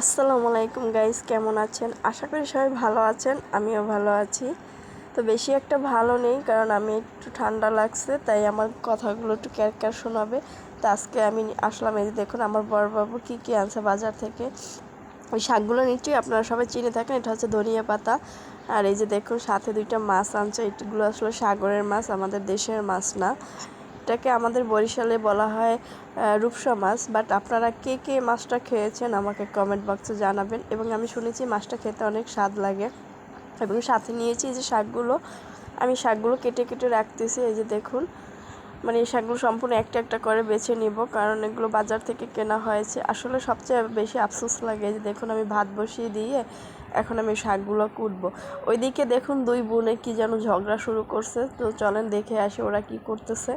আসসালামু আলাইকুম গাইস, কেমন আছেন? আশা করি সবাই ভালো আছেন, আমিও ভালো আছি। তো বেশি একটা ভালো নেই, কারণ আমি একটু ঠান্ডা লাগছে, তাই আমার কথাগুলো একটু ক্যার ক্যার শোনাবে। তো আজকে আমি আসলাম, এই দেখুন আমার বড়বাবু কী কী আনছে বাজার থেকে। ওই শাকগুলো নিশ্চয়ই আপনারা সবাই চিনে থাকেন, এটা হচ্ছে ধনিয়া পাতা। আর এই যে দেখুন, সাথে দুইটা মাছ আনছে এগুলো আসলে সাগরের মাছ, আমাদের দেশের মাছ না। এটাকে আমাদের বরিশালে বলা হয় রূপসা মাছ বাট আপনারা কে কে মাছটা খেয়েছেন আমাকে কমেন্ট বক্সে জানাবেন। এবং আমি শুনেছি মাছটা খেতে অনেক স্বাদ লাগে। এবং সাথে নিয়েছি যে শাকগুলো, আমি শাকগুলো কেটে কেটে রাখতেছি, এই যে দেখুন। মানে এই শাকগুলো সম্পূর্ণ একটা একটা করে বেছে নিব, কারণ এগুলো বাজার থেকে কেনা হয়েছে। আসলে সবচেয়ে বেশি আফসোস লাগে যে দেখুন আমি ভাত বসিয়ে দিয়ে এখন আমি শাকগুলো কুটবো। ওইদিকে দেখুন দুই বোনে কি যেন ঝগড়া শুরু করছে, তো চলেন দেখে আসে ওরা কি করতেছে।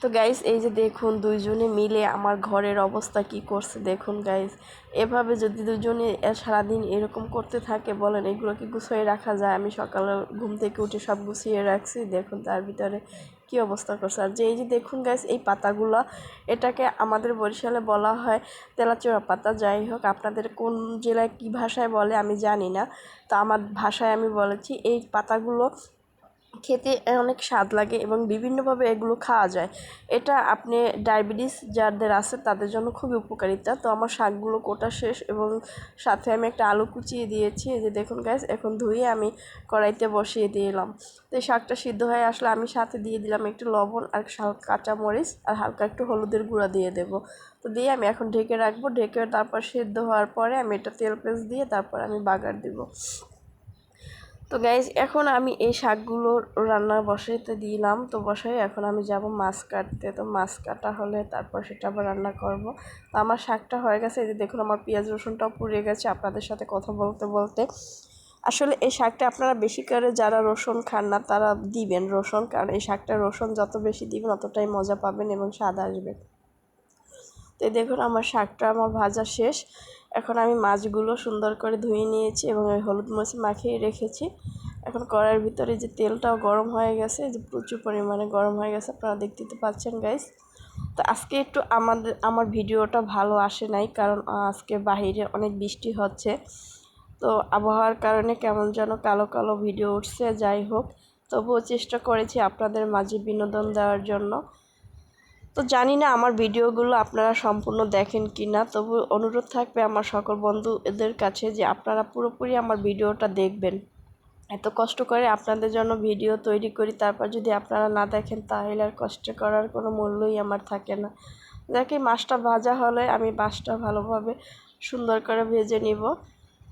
তো গাইস এই যে দেখুন, দুইজনে মিলে আমার ঘরের অবস্থা কি করছে, দেখুন গাইস এভাবে যদি দুজনে সারাদিন এরকম করতে থাকে, বলেন এগুলো কি গুছিয়ে রাখা যায়, আমি সকালে ঘুম থেকে উঠে সব গুছিয়ে রাখছি, দেখুন তার ভিতরে কি অবস্থা করছে। আর যে এই যে দেখুন গাইস এই পাতাগুলো, এটাকে আমাদের বরিশালে বলা হয় তেলাচোরা পাতা। যাই হোক, আপনাদের কোন জেলায় কী ভাষায় বলে আমি জানি না, তো আমার ভাষায় আমি বলেছি, এই পাতাগুলো খেতে অনেক স্বাদ লাগে এবং বিভিন্নভাবে এগুলো খাওয়া যায়। এটা আপনি ডায়াবেটিস যাদের আছে তাদের জন্য খুবই উপকারিতা। তো আমার শাকগুলো কোটা শেষ এবং সাথে আমি একটা আলু কুচিয়ে দিয়েছি। যে দেখুন গ্যাস এখন ধুয়ে আমি কড়াইতে বসিয়ে দিলাম তো এই শাকটা সিদ্ধ হয়ে আসলে আমি সাথে দিয়ে দিলাম একটু লবণ আর কাঁচা মরিচ আর হালকা একটু হলুদের গুঁড়া দিয়ে দেবো। তো দিয়ে আমি এখন ঢেকে রাখব। ঢেকে তারপর সিদ্ধ হওয়ার পরে আমি এটা তেল পেস্ট দিয়ে তারপর আমি বাগার দেবো। তো গাইজ এখন আমি এই শাকগুলো রান্না বসাইতে দিলাম। তো বসাই, এখন আমি যাব মাছ কাটতে। তো মাছ কাটা হলে তারপর সেটা আবার রান্না করব। তো আমার শাকটা হয়ে গেছে। এই যে দেখুন, আমার পেঁয়াজ রসুনটাও পুড়ে গেছে আপনাদের সাথে কথা বলতে বলতে। আসলে এই শাকটা আপনারা বেশি করে যারা রসুন খান না, তারা দিবেন রসুন। কারণ এই শাকটা রসুন যত বেশি দিবেন, অতটাই মজা পাবেন এবং স্বাদ আসবে। তো দেখুন, আমার শাকটা, আমার ভাজা শেষ। এখন আমি মাছগুলো সুন্দর করে ধুয়ে নিয়েছি এবং ওই হলুদ মরিচ মাখিয়ে রেখেছি। এখন কড়াইয়ের ভিতরে যে তেলটাও গরম হয়ে গেছে যে প্রচুর পরিমাণে গরম হয়ে গেছে, আপনারা দেখতে তো পাচ্ছেন গাইস তো আজকে একটু আমাদের, আমার ভিডিওটা ভালো আসে নাই, কারণ আজকে বাহিরে অনেক বৃষ্টি হচ্ছে। তো আবহাওয়ার কারণে কেমন যেন কালো কালো ভিডিও উঠছে, যাই হোক। তবুও চেষ্টা করেছি আপনাদের মাঝে বিনোদন দেওয়ার জন্য। তো জানি না আমার ভিডিওগুলো আপনারা সম্পূর্ণ দেখেন কি না, তবু অনুরোধ থাকবে আমার সকল বন্ধুদের কাছে যে আপনারা পুরোপুরি আমার ভিডিওটা দেখবেন। এত কষ্ট করে আপনাদের জন্য ভিডিও তৈরি করি, তারপর যদি আপনারা না দেখেন তাহলে আর কষ্ট করার কোনো মূল্যই আমার থাকে না। দেখি মাছটা ভাজা হলে আমি মাছটা ভালোভাবে সুন্দর করে ভেজে নিব।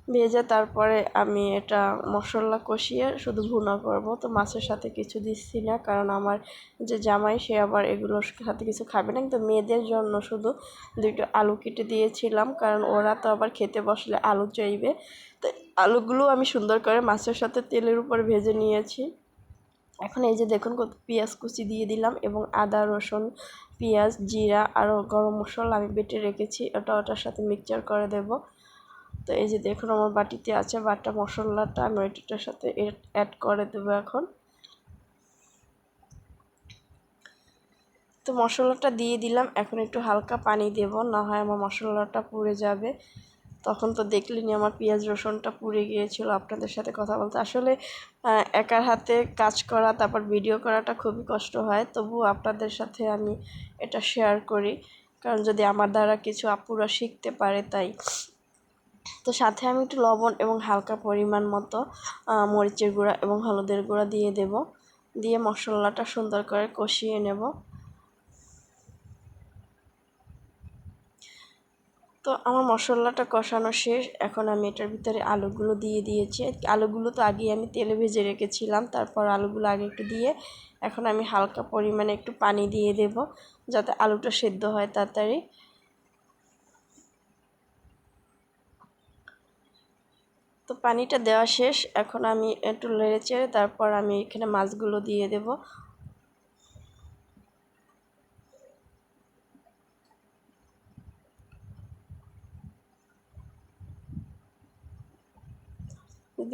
ভেজে তারপরে আমি এটা মশলা কষিয়ে শুধু ভুনা করব। তো মাছের সাথে কিছু দিচ্ছি না, কারণ আমার যে জামাই সে আবার এগুলোর সাথে কিছু খাবে না। কিন্তু মেয়েদের জন্য শুধু দুটো আলু কেটে দিয়েছিলাম, কারণ ওরা তো আবার খেতে বসলে আলু চাইবে। তো আলুগুলো আমি সুন্দর করে মাছের সাথে তেলের উপর ভেজে নিয়েছি। এখন এই যে দেখুন কত পেঁয়াজ কুচি দিয়ে দিলাম এবং আদা, রসুন, পেঁয়াজ, জিরা, আরও গরম মশলা আমি বেটে রেখেছি। ওটা ওটার সাথে মিক্সচার করে দেবো। তো এই যে দেখুন আমার বাটিতে আছে বাটা মশলাটা, আমি ওইটার সাথে অ্যাড করে দেবো এখন। তো মশলাটা দিয়ে দিলাম, এখন একটু হালকা পানি দেব, না হয় আমার মশলাটা পুড়ে যাবে। তখন তো দেখলেনি আমার পেঁয়াজ রসুনটা পুড়ে গিয়েছিল আপনাদের সাথে কথা বলতে। আসলে একার হাতে কাজ করা, তারপর ভিডিও করাটা খুবই কষ্ট হয়। তবু আপনাদের সাথে আমি এটা শেয়ার করি। কারণ যদি আমার দ্বারা কিছু আপুরা শিখতে পারে, তাই তো সাথে আমি একটু লবণ এবং হালকা পরিমাণ মতো মরিচের গুঁড়া এবং হলুদের গুঁড়া দিয়ে দেব। দিয়ে মশলাটা সুন্দর করে কষিয়ে নেব। তো আমার মশলাটা কষানো শেষ। এখন আমি এটার ভিতরে আলুগুলো দিয়ে দিয়েছি। আলুগুলো তো আগে আমি তেলে ভেজে রেখেছিলাম। তারপর আলুগুলো আগে একটু দিয়ে এখন আমি হালকা পরিমাণে একটু পানি দিয়ে দেব, যাতে আলুটা সেদ্ধ হয় তাড়াতাড়ি। তো পানিটা দেওয়া শেষ। এখন আমি একটু লেড়ে চেড়ে তারপর আমি এখানে মাছগুলো দিয়ে দেব।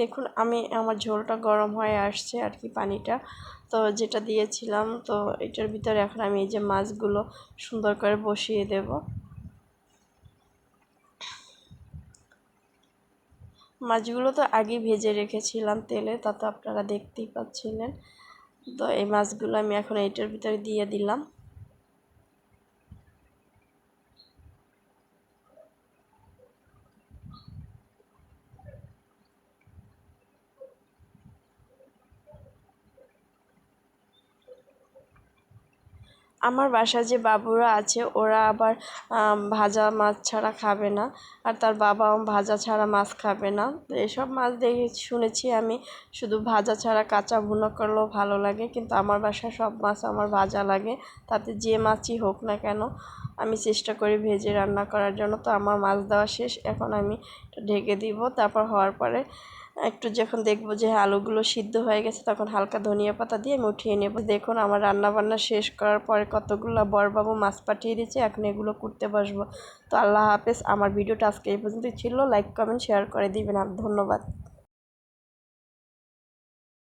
দেখুন, আমি, আমার ঝোলটা গরম হয়ে আসছে আর কি পানিটা। তো যেটা দিয়েছিলাম, তো এটার ভিতরে এখন আমি এই যে মাছগুলো সুন্দর করে বসিয়ে দেব। মাছগুলো তো আগে ভেজে রেখেছিলাম তেলে, তা তো আপনারা দেখতেই পাচ্ছিলেন। তো এই মাছগুলো আমি এখন এইটার ভিতরে দিয়ে দিলাম। আমার বাসায় যে বাবুরা আছে, ওরা আবার ভাজা মাছ ছাড়া খাবে না। আর তার বাবাও ভাজা ছাড়া মাছ খাবে না। তো এসব মাছ দেখে শুনেছি আমি, শুধু ভাজা ছাড়া কাঁচা ভুনা করলেও ভালো লাগে। কিন্তু আমার বাসায় সব মাছ আমার ভাজা লাগে। তাতে যে মাছই হোক না কেন, আমি চেষ্টা করি ভেজে রান্না করার জন্য। তো আমার মাছ দেওয়া শেষ, এখন আমি ঢেকে দিব। তারপর হওয়ার পরে একটু যখন দেখব যে আলুগুলো সিদ্ধ হয়ে গেছে, তখন হালকা ধনিয়া পাতা দিয়ে আমি উঠিয়ে নেব। দেখুন, আমার রান্না বান্না শেষ করার পরে কতগুলো বরবাবু মাছ পাঠিয়ে দিয়েছে, এখন এগুলো করতে বসবো। তো আল্লাহ হাফেজ, আমার ভিডিওটা আজকে এই পর্যন্ত ছিল। লাইক কমেন্ট শেয়ার করে দিবেন। ধন্যবাদ।